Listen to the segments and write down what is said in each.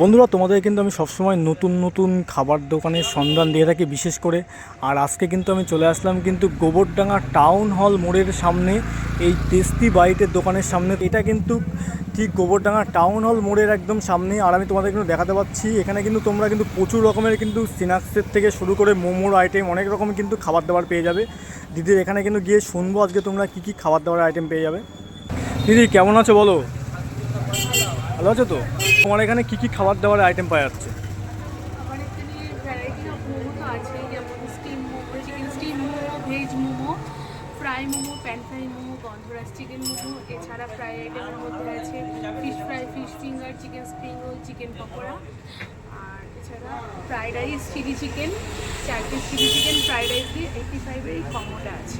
বন্ধুরা, তোমাদের কিন্তু আমি সবসময় নতুন নতুন খাবার দোকানের সন্ধান দিয়ে থাকি, বিশেষ করে। আর আজকে কিন্তু আমি চলে আসলাম কিন্তু গোবরডাঙ্গা টাউন হল মোড়ের সামনে, এই তেস্তি বাইটের দোকানের সামনে। এটা কিন্তু ঠিক গোবরডাঙ্গা টাউন হল মোড়ের একদম সামনে। আর আমি তোমাদের কিন্তু দেখাতে পাচ্ছি, এখানে কিন্তু তোমরা কিন্তু প্রচুর রকমের কিন্তু স্ন্যাক্সের থেকে শুরু করে মোমোর আইটেম অনেক রকম কিন্তু খাবার দাবার পেয়ে যাবে। দিদির এখানে কিন্তু গিয়ে শুনব আজকে তোমরা কী কী খাবার দাবার আইটেম পেয়ে যাবে। দিদি, কেমন আছো বলো? ভালো আছো তো? তোমার এখানে কী কী খাবার দাবার আইটেম পাওয়া যাচ্ছে? আমার এখানে ভ্যারাইটি অফ মোমো তো আছেই যেমন steam momo chicken steam momo veg momo fry momo pan fry momo gandharaj chicken momo এছাড়া ফ্রাই আইটেমের মধ্যে আছে fish fry fish finger chicken spring roll chicken pakora আর এছাড়া ফ্রাইড রাইস চিলি চিকেন চার piece chilli chicken fried rice দিয়ে eighty ফাইভের এই কম্বোটা আছে।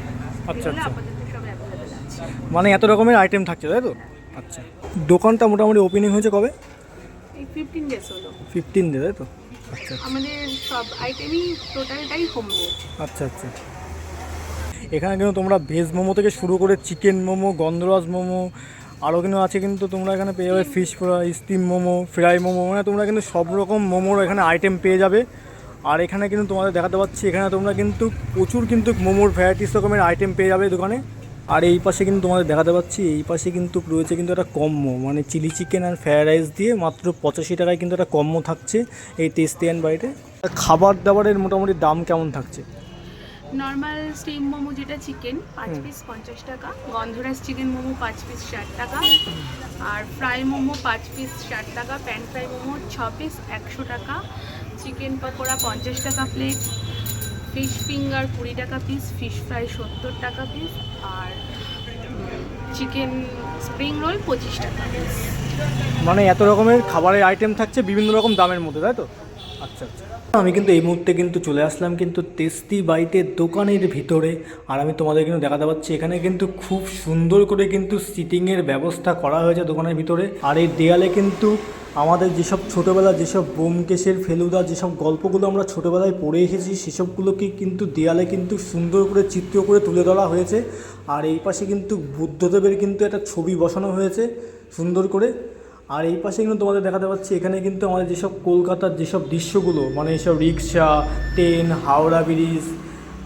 আচ্ছা, আচ্ছা। আপাতত সব অ্যাভেলেবেল আছে। মানে এত রকমের আইটেম থাকছে তাই তো? আচ্ছা। দোকানটা মোটামুটি ওপেনিং হয়েছে কবে? এই ফিফটিন ডেজ হলো। ফিফটিন ডে তাই তো? আচ্ছা আমাদের সব আইটেমই টোটালটাই হোমমেড আচ্ছা আচ্ছা। এখানে কিন্তু তোমরা ভেজ মোমো থেকে শুরু করে চিকেন মোমো গন্ধরাজ মোমো আরও কিন্তু আছে কিন্তু তোমরা এখানে পেয়ে যাবে fish fry steam momo fry momo মানে তোমরা কিন্তু সব রকম মোমোর এখানে আইটেম পেয়ে যাবে। আর এখানে কিন্তু তোমাদের দেখাতে পাচ্ছি এখানে তোমরা কিন্তু প্রচুর কিন্তু মোমোর ভ্যারাইটিস রকমের আইটেম পেয়ে যাবে দোকানে। আর এই পাশে কিন্তু তোমাদের দেখাতে পাচ্ছি এই পাশে কিন্তু রয়েছে কিন্তু একটা কম্বো মানে চিলি চিকেন আর ফ্রায়েড রাইস দিয়ে মাত্র পঁচাশি টাকায় কিন্তু একটা কম্বো থাকছে এই টেস্টি অ্যান্ড বাড়িতে খাবার দাবারের মোটামুটি দাম কেমন থাকছে? নর্মাল স্টিম মোমো যেটা চিকেন পাঁচ পিস পঞ্চাশ টাকা। গন্ধরাজ চিকেন মোমো পাঁচ পিস ষাট টাকা। আর ফ্রাই মোমো পাঁচ পিস ষাট টাকা। প্যান ফ্রাই মোমো ছ পিস একশো টাকা। চিকেন পকোড়া পঞ্চাশ টাকা প্লেট ফিশ ফিঙ্গার কুড়ি টাকা পিস ফিশ ফ্রাই সত্তর টাকা পিস আর চিকেন স্প্রিং রোল পঁচিশ টাকা পিস মানে এত রকমের খাবারের আইটেম থাকছে বিভিন্ন রকম দামের মধ্যে, তাই তো? আচ্ছা আচ্ছা। আমি কিন্তু এই মুহূর্তে কিন্তু চলে আসলাম কিন্তু তেস্তি বাইটের দোকানের ভিতরে। আর আমি তোমাদের কিন্তু দেখাতে পাচ্ছি, এখানে কিন্তু খুব সুন্দর করে কিন্তু সিটিংয়ের ব্যবস্থা করা হয়েছে দোকানের ভিতরে। আর এই দেয়ালে কিন্তু আমাদের যেসব ছোটোবেলা যেসব বোমকেশের ফেলুদা যেসব গল্পগুলো আমরা ছোটোবেলায় পড়ে এসেছি, সেসবগুলোকে কিন্তু দেয়ালে কিন্তু সুন্দর করে চিত্র করে তুলে ধরা হয়েছে। আর এই পাশে কিন্তু বুদ্ধদেবের কিন্তু একটা ছবি বসানো হয়েছে সুন্দর করে। আর এই পাশে কিন্তু তোমাদের দেখাতে পাচ্ছি, এখানে কিন্তু আমাদের যেসব কলকাতার যেসব দৃশ্যগুলো মানে এইসব রিক্সা, ট্রেন, হাওড়া ব্রিজ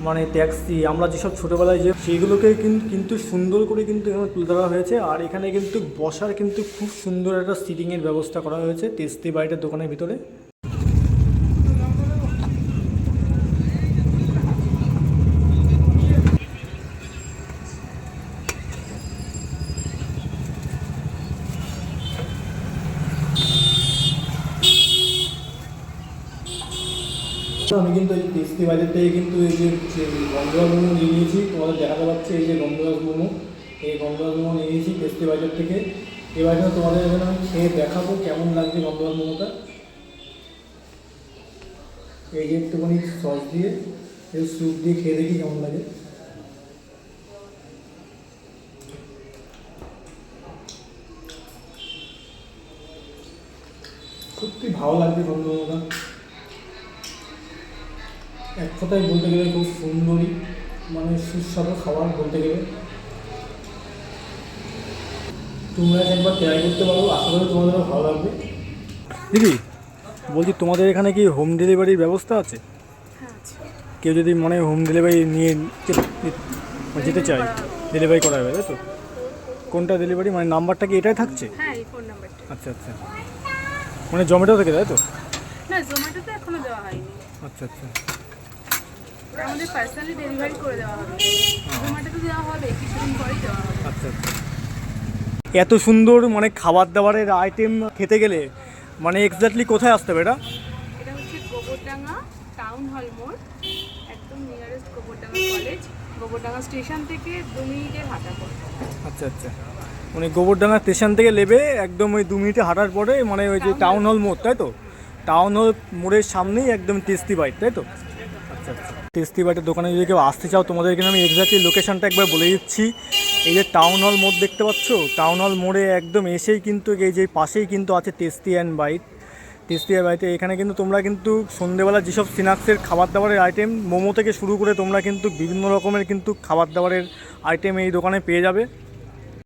মানে ট্যাক্সি, আমরা যেসব ছোটোবেলায় যে, সেইগুলোকে কিন্তু কিন্তু সুন্দর করে কিন্তু এখানে তুলে ধরা হয়েছে। আর এখানে কিন্তু বসার কিন্তু খুব সুন্দর একটা সিটিংয়ের ব্যবস্থা করা হয়েছে তেস্তি বাড়িটার দোকানের ভিতরে। আমি কিন্তু এই তেস্তি বাজার থেকে কিন্তু এই যে গন্ধরাজ মোমো নিয়ে নিয়েছি, তোমাদের দেখাতে পাচ্ছে এই যে গন্ধরাজ মোমো। এই গন্ধরাজ মোমো নিয়ে নিয়েছি তেস্তি বাজার থেকে। এবার তোমাদের এখানে আমি খেয়ে দেখাবো কেমন লাগছে গন্ধরাজ মোমোটা। এই যে একটুখানি সস দিয়ে, এই স্যুপ দিয়ে খেয়ে দেখি কেমন লাগে। সত্যি ভালো লাগছে গন্ধরাজ মোমোটা এক কথায় বলতে গেলে খুব সুন্দরী মানে সুস্বাদু খাবার বলতে গেলে। তোমরা একবার ট্রাই করতে পারো আশা করি তোমাদেরও ভালো লাগবে। দিদি বলছি তোমাদের এখানে কি হোম ডেলিভারির ব্যবস্থা আছে? হ্যাঁ কেউ যদি মনে হোম ডেলিভারি নিয়ে মানে যেতে চায় ডেলিভারি করা হবে তাই তো? কোনটা ডেলিভারি মানে নাম্বারটা কি এটাই থাকছে? হ্যাঁ এই ফোন নাম্বারটা আচ্ছা আচ্ছা। মানে জোম্যাটো থেকে তাই তো? না জোম্যাটোতে এখনও দেওয়া হয়নি। আচ্ছা আচ্ছা। আমাদের পার্সোনালি ডেলিভারি করে দেওয়া হবে। জোম্যাটোতে দেওয়া হবে কিছুদিন পরেই দেওয়া হবে। আচ্ছা আচ্ছা। এত সুন্দর মানে খাবার দাবারের আইটেম খেতে গেলে মানে এক্স্যাক্টলি কোথায় আসতে হবে এটা? এটা হচ্ছে গোবরডাঙ্গা টাউন হল মোড় একদম nearest Gobardanga college Gobardanga station থেকে দু মিনিটের হাঁটা আচ্ছা আচ্ছা। মানে গোবরডাঙ্গা স্টেশন থেকে নেবে একদম ওই দু মিনিটে হাঁটার পরে মানে ওই যে টাউন হল মোড় তাই তো? টাউন হল মোড়ের সামনেই একদম টেস্টি বাইট তাই তো? আচ্ছা আচ্ছা। টেস্টি বাইটের দোকানে যদি কেউ আসতে চাও তোমাদেরকে আমি এক্স্যাক্টলি লোকেশানটা একবার বলে দিচ্ছি। এই যে টাউন হল মোড় দেখতে পাচ্ছ? টাউন হল মোড়ে একদম এসেই কিন্তু এই যে পাশেই কিন্তু আছে tasty and bite tasty and বাইটে এখানে কিন্তু তোমরা কিন্তু সন্ধেবেলা যেসব স্ন্যাক্সের খাবার দাবারের আইটেম মোমো থেকে শুরু করে তোমরা কিন্তু বিভিন্ন রকমের কিন্তু খাবার দাবারের আইটেম এই দোকানে পেয়ে যাবে।